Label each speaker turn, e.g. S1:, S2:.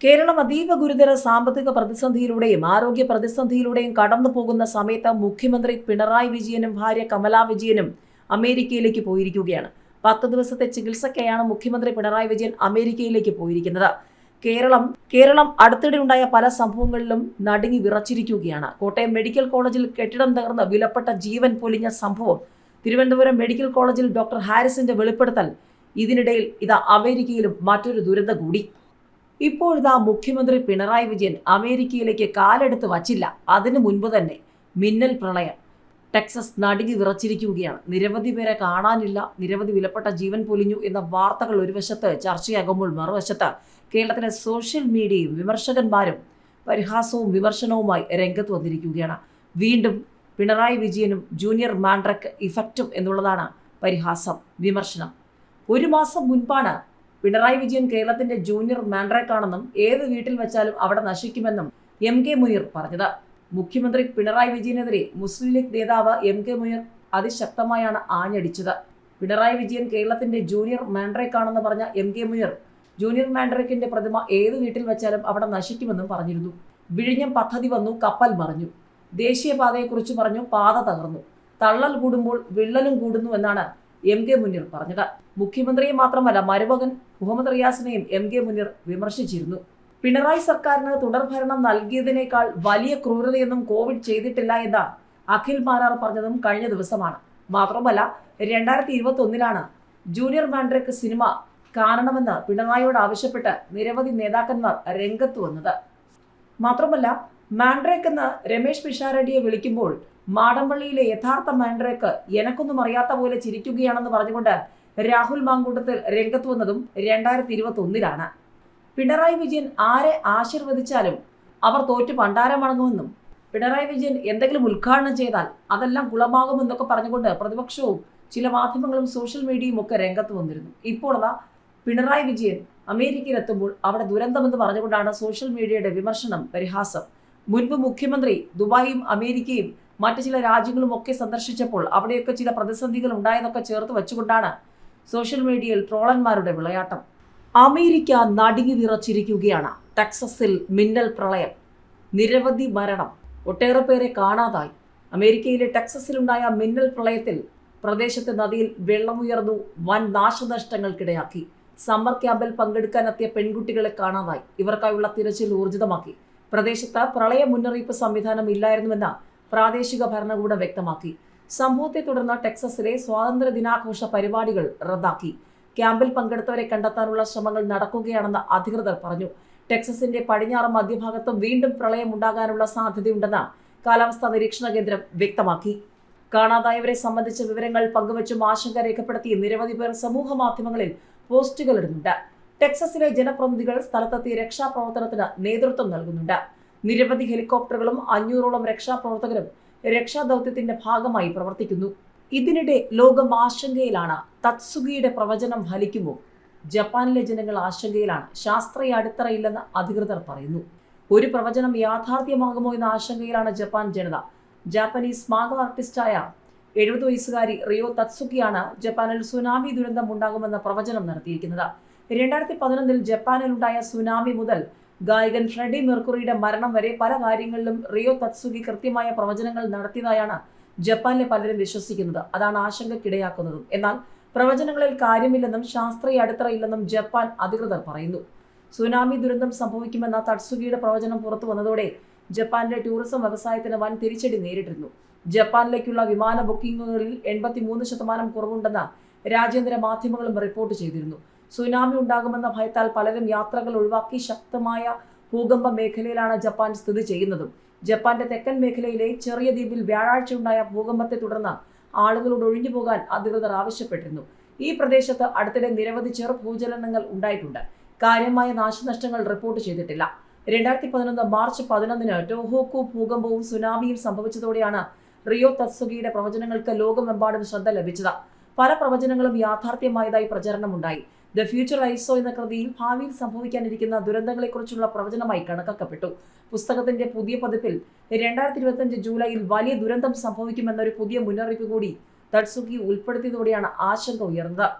S1: കേരളം അതീവ ഗുരുതര സാമ്പത്തിക പ്രതിസന്ധിയിലൂടെയും ആരോഗ്യ പ്രതിസന്ധിയിലൂടെയും കടന്നു പോകുന്ന സമയത്ത് മുഖ്യമന്ത്രി പിണറായി വിജയനും ഭാര്യ കമലാ വിജയനും അമേരിക്കയിലേക്ക് പോയിരിക്കുകയാണ്. പത്ത് ദിവസത്തെ ചികിത്സയ്ക്കായാണ് മുഖ്യമന്ത്രി പിണറായി വിജയൻ അമേരിക്കയിലേക്ക് പോയിരിക്കുന്നത്. കേരളം കേരളം അടുത്തിടെ ഉണ്ടായ പല സംഭവങ്ങളിലും നടുങ്ങി വിറച്ചിരിക്കുകയാണ്. കോട്ടയം മെഡിക്കൽ കോളേജിൽ കെട്ടിടം തകർന്ന് വിലപ്പെട്ട ജീവൻ പൊലിഞ്ഞ സംഭവം തിരുവനന്തപുരം മെഡിക്കൽ കോളേജിൽ ഡോക്ടർ ഹാരിസിന്റെ വെളിപ്പെടുത്തൽ ഇതിനിടയിൽ ഇത് അമേരിക്കയിലും മറ്റൊരു ദുരന്തം കൂടി ഇപ്പോഴിതാ മുഖ്യമന്ത്രി പിണറായി വിജയൻ അമേരിക്കയിലേക്ക് കാലെടുത്ത് വച്ചില്ല. അതിനു മുൻപ് തന്നെ മിന്നൽ പ്രളയം. ടെക്സസ് നടുങ്ങി വിറച്ചിരിക്കുകയാണ്. നിരവധി പേരെ കാണാനില്ല. നിരവധി വിലപ്പെട്ട ജീവൻ പൊലിഞ്ഞു എന്ന വാർത്തകൾ ഒരു വശത്ത് ചർച്ചയാകുമ്പോൾ മറുവശത്ത് കേരളത്തിലെ സോഷ്യൽ മീഡിയയും വിമർശകന്മാരും പരിഹാസവും വിമർശനവുമായി രംഗത്ത് വന്നിരിക്കുകയാണ്. വീണ്ടും പിണറായി വിജയനും ജൂനിയർ മാൻഡ്രക്ക് ഇഫക്റ്റും എന്നുള്ളതാണ് പരിഹാസം വിമർശനം. ഒരു മാസം മുൻപാണ് പിണറായി വിജയൻ കേരളത്തിന്റെ ജൂനിയർ മാൻഡ്രക്കാണെന്നും ഏത് വീട്ടിൽ വെച്ചാലും അവിടെ നശിക്കുമെന്നും എം കെ മുനീർ പറഞ്ഞത്. മുഖ്യമന്ത്രി പിണറായി വിജയനെതിരെ മുസ്ലിം ലീഗ് നേതാവ് എം കെ മുനീർ അതിശക്തമായാണ് ആഞ്ഞടിച്ചത്. പിണറായി വിജയൻ കേരളത്തിന്റെ ജൂനിയർ മാൻഡ്രേക്കാണെന്ന് പറഞ്ഞ എം കെ മുനീർ ജൂനിയർ മാൻഡ്രേക്കിന്റെ പ്രതിമ ഏത് വീട്ടിൽ വെച്ചാലും അവിടെ നശിക്കുമെന്നും പറഞ്ഞിരുന്നു. വിഴിഞ്ഞം പദ്ധതി വന്നു കപ്പൽ മറിഞ്ഞു. ദേശീയപാതയെക്കുറിച്ച് പറഞ്ഞു പാത തകർന്നു. തള്ളൽ കൂടുമ്പോൾ വിള്ളലും കൂടുന്നു എന്നാണ് എം കെ മുനീർ പറഞ്ഞത്. മുഖ്യമന്ത്രിയെ മാത്രമല്ല മരുമകൻ മുഹമ്മദ് റിയാസിനെയും എം കെ മുനീർ വിമർശിച്ചിരുന്നു. പിണറായി സർക്കാരിന് തുടർഭരണം നൽകിയതിനേക്കാൾ വലിയ ക്രൂരതയൊന്നും കോവിഡ് ചെയ്തിട്ടില്ല എന്ന് അഖിൽ മാരാർ പറഞ്ഞതും കഴിഞ്ഞ ദിവസമാണ്. മാത്രമല്ല രണ്ടായിരത്തി ഇരുപത്തി ഒന്നിലാണ് ജൂനിയർ മാൻഡ്രക്ക് സിനിമ കാണണമെന്ന് പിണറായിയോട് ആവശ്യപ്പെട്ട് നിരവധി നേതാക്കന്മാർ രംഗത്ത് വന്നത്. മാത്രമല്ല മാൻഡ്രേക്ക് എന്ന് രമേശ് പിഷാരടിയെ വിളിക്കുമ്പോൾ മാടമ്പള്ളിയിലെ യഥാർത്ഥ മാൻഡ്രേക്ക് എനക്കൊന്നും അറിയാത്ത പോലെ ചിരിക്കുകയാണെന്ന് പറഞ്ഞുകൊണ്ട് രാഹുൽ മാങ്കൂട്ടത്തിൽ രംഗത്ത് വന്നതും രണ്ടായിരത്തി ഇരുപത്തി ഒന്നിലാണ് പിണറായി വിജയൻ ആരെ ആശീർവദിച്ചാലും അവർ തോറ്റു പണ്ടാരമടങ്ങുമെന്നും പിണറായി വിജയൻ എന്തെങ്കിലും ഉദ്ഘാടനം ചെയ്താൽ അതെല്ലാം കുളമാകുമെന്നൊക്കെ പറഞ്ഞുകൊണ്ട് പ്രതിപക്ഷവും ചില മാധ്യമങ്ങളും സോഷ്യൽ മീഡിയയും ഒക്കെ രംഗത്ത് വന്നിരുന്നു. ഇപ്പോൾ പിണറായി വിജയൻ അമേരിക്കയിലെത്തുമ്പോൾ അവിടെ ദുരന്തമെന്ന് പറഞ്ഞുകൊണ്ടാണ് സോഷ്യൽ മീഡിയയുടെ വിമർശനം പരിഹാസം. മുൻപ് മുഖ്യമന്ത്രി ദുബായും അമേരിക്കയും മറ്റു ചില രാജ്യങ്ങളും ഒക്കെ സന്ദർശിച്ചപ്പോൾ അവിടെയൊക്കെ ചില പ്രതിസന്ധികൾ ഉണ്ടായതൊക്കെ ചേർത്ത് വെച്ചുകൊണ്ടാണ് സോഷ്യൽ മീഡിയയിൽ ട്രോളന്മാരുടെ വിളയാട്ടം. അമേരിക്ക നടുങ്ങി വിറച്ചിരിക്കുകയാണ്. ടെക്സസിൽ മിന്നൽ പ്രളയം. നിരവധി മരണം ഒട്ടേറെ പേരെ കാണാതായി. അമേരിക്കയിലെ ടെക്സസിലുണ്ടായ മിന്നൽ പ്രളയത്തിൽ പ്രദേശത്തെ നദിയിൽ വെള്ളമുയർന്നു വൻ നാശനഷ്ടങ്ങൾക്കിടയാക്കി. സമ്മർ ക്യാമ്പിൽ പങ്കെടുക്കാനെത്തിയ പെൺകുട്ടികളെ കാണാതായി. ഇവർക്കായുള്ള തിരച്ചിൽ ഊർജിതമാക്കി. പ്രദേശത്ത് പ്രളയ മുന്നറിയിപ്പ് സംവിധാനം ഇല്ലായിരുന്നുവെന്ന് പ്രാദേശിക ഭരണകൂടം വ്യക്തമാക്കി. സംഭവത്തെ തുടർന്ന് ടെക്സസിലെ സ്വാതന്ത്ര്യ ദിനാഘോഷ പരിപാടികൾ റദ്ദാക്കി. ക്യാമ്പിൽ പങ്കെടുത്തവരെ കണ്ടെത്താനുള്ള ശ്രമങ്ങൾ നടക്കുകയാണെന്ന് അധികൃതർ പറഞ്ഞു. ടെക്സസിന്റെ പടിഞ്ഞാറ് മധ്യഭാഗത്തും വീണ്ടും പ്രളയം ഉണ്ടാകാനുള്ള സാധ്യതയുണ്ടെന്ന് കാലാവസ്ഥാ നിരീക്ഷണ കേന്ദ്രം വ്യക്തമാക്കി. കാണാതായവരെ സംബന്ധിച്ച വിവരങ്ങൾ പങ്കുവച്ചും ആശങ്ക രേഖപ്പെടുത്തി നിരവധി പേർ സമൂഹ മാധ്യമങ്ങളിൽ പോസ്റ്റുകൾ ഇടുന്നുണ്ട്. ടെക്സസിലെ ജനപ്രതിനിധികൾ സ്ഥലത്തെത്തി രക്ഷാപ്രവർത്തനത്തിന് നേതൃത്വം നൽകുന്നുണ്ട്. നിരവധി ഹെലികോപ്റ്ററുകളും അഞ്ഞൂറോളം രക്ഷാപ്രവർത്തകരും രക്ഷാദൌത്യത്തിന്റെ ഭാഗമായി പ്രവർത്തിക്കുന്നു. ഇതിനിടെ ലോകം ആശങ്കയിലാണ്. തത്സുഗിയുടെ പ്രവചനം ഫലിക്കുമോ ജപ്പാനിലെ ജനങ്ങൾ ആശങ്കയിലാണ്. ശാസ്ത്രീയ അടിത്തറയില്ലെന്ന് അധികൃതർ പറയുന്നു. ഒരു പ്രവചനം യാഥാർത്ഥ്യമാകുമോ എന്ന ആശങ്കയിലാണ് ജപ്പാൻ ജനത. ജാപ്പനീസ് മാഗ ആർട്ടിസ്റ്റായ എഴുപത് വയസ്സുകാരി റിയോ തത്സുക്കിയാണ് ജപ്പാനിൽ സുനാമി ദുരന്തം ഉണ്ടാകുമെന്ന പ്രവചനം നടത്തിയിരിക്കുന്നത്. രണ്ടായിരത്തി പതിനൊന്നിൽ ജപ്പാനിലുണ്ടായ സുനാമി മുതൽ ഗായകൻ ഫ്രെഡി മെർക്കുറിയുടെ മരണം വരെ പല കാര്യങ്ങളിലും റിയോ തത്സുഗി കൃത്യമായ പ്രവചനങ്ങൾ നടത്തിയതായാണ് ജപ്പാനിലെ പലരും വിശ്വസിക്കുന്നത്. അതാണ് ആശങ്കക്കിടയാക്കുന്നതും. എന്നാൽ പ്രവചനങ്ങളിൽ കാര്യമില്ലെന്നും ശാസ്ത്രീയ അടിത്തറയില്ലെന്നും ജപ്പാൻ അധികൃതർ പറയുന്നു. സുനാമി ദുരന്തം സംഭവിക്കുമെന്ന തട്സുഗിയുടെ പ്രവചനം പുറത്തു വന്നതോടെ ജപ്പാനിലെ ടൂറിസം വ്യവസായത്തിന് വൻ തിരിച്ചടി നേരിട്ടിരുന്നു. ജപ്പാനിലേക്കുള്ള വിമാന ബുക്കിംഗുകളിൽ എൺപത്തി മൂന്ന് ശതമാനം കുറവുണ്ടെന്ന് രാജ്യാന്തര മാധ്യമങ്ങളും റിപ്പോർട്ട് ചെയ്തിരുന്നു. സുനാമി ഉണ്ടാകുമെന്ന ഭയത്താൽ പലരും യാത്രകൾ ഒഴിവാക്കി ശക്തമായ ഭൂകമ്പ മേഖലയിലാണ് ജപ്പാൻ സ്ഥിതി ചെയ്യുന്നതും. ജപ്പാന്റെ തെക്കൻ മേഖലയിലെ ചെറിയ ദ്വീപിൽ വ്യാഴാഴ്ച ഉണ്ടായ ഭൂകമ്പത്തെ തുടർന്ന് ആളുകളോട് ഒഴിഞ്ഞു പോകാൻ അധികൃതർ ആവശ്യപ്പെട്ടിരുന്നു. ഈ പ്രദേശത്ത് അടുത്തിടെ നിരവധി ചെറു ഭൂചലനങ്ങൾ ഉണ്ടായിട്ടുണ്ട്. കാര്യമായ നാശനഷ്ടങ്ങൾ റിപ്പോർട്ട് ചെയ്തിട്ടില്ല. രണ്ടായിരത്തി പതിനൊന്ന് മാർച്ച് പതിനൊന്നിന് ടോഹോക്കു ഭൂകമ്പവും സുനാമിയും സംഭവിച്ചതോടെയാണ് റിയോ തത്സുഗിയുടെ പ്രവചനങ്ങൾക്ക് ലോകമെമ്പാടും ശ്രദ്ധ ലഭിച്ചത്. പല പ്രവചനങ്ങളും യാഥാർത്ഥ്യമായതായി പ്രചരണമുണ്ടായി. ദ ഫ്യൂച്ചർ ഐസോ എന്ന കൃതിയിൽ ഭാവിയിൽ സംഭവിക്കാനിരിക്കുന്ന ദുരന്തങ്ങളെക്കുറിച്ചുള്ള പ്രവചനമായി കണക്കാക്കപ്പെട്ടു. പുസ്തകത്തിന്റെ പുതിയ പതിപ്പിൽ രണ്ടായിരത്തി ഇരുപത്തിയഞ്ച് ജൂലൈയിൽ വലിയ ദുരന്തം സംഭവിക്കുമെന്നൊരു പുതിയ മുന്നറിയിപ്പ് കൂടി തട്സുഖി ഉൾപ്പെടുത്തിയതോടെയാണ് ആശങ്ക ഉയർന്നത്.